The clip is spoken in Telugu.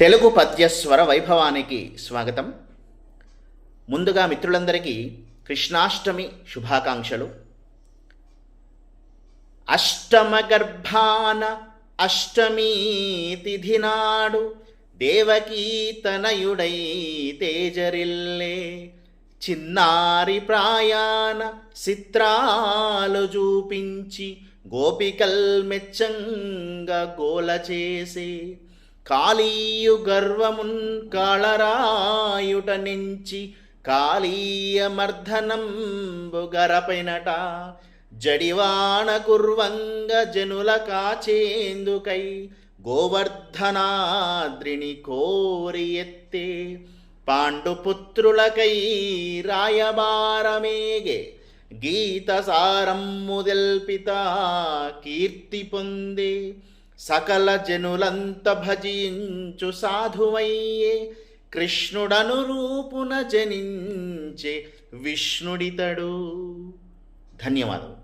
తెలుగు పద్యస్వర వైభవానికి స్వాగతం. ముందుగా మిత్రులందరికీ కృష్ణాష్టమి శుభాకాంక్షలు. అష్టమ గర్భాన అష్టమీ తిథినాడు దేవకీతనయుడై తేజరిల్లే చిన్నారి ప్రాయాన చిత్రాలు చూపించి గోపికల్ మెచ్చంగా గోల చేసే కాళీయు గర్వమున్ కాళరాయుట నుంచి కాళీయ మర్ధనంబుగరపెనట జడివాణ కుర్వంగ జనుల కాచేందుకై గోవర్ధనాద్రిని కోరి ఎత్తే పాండుపుత్రులకై రాయబారమేగే గీత సారమ్ము తెల్పిత కీర్తి పొందే సకల జనులంత భజించు సాధువయ్యే కృష్ణుడను రూపున జనించే విష్ణుడితడు. ధన్యవాదం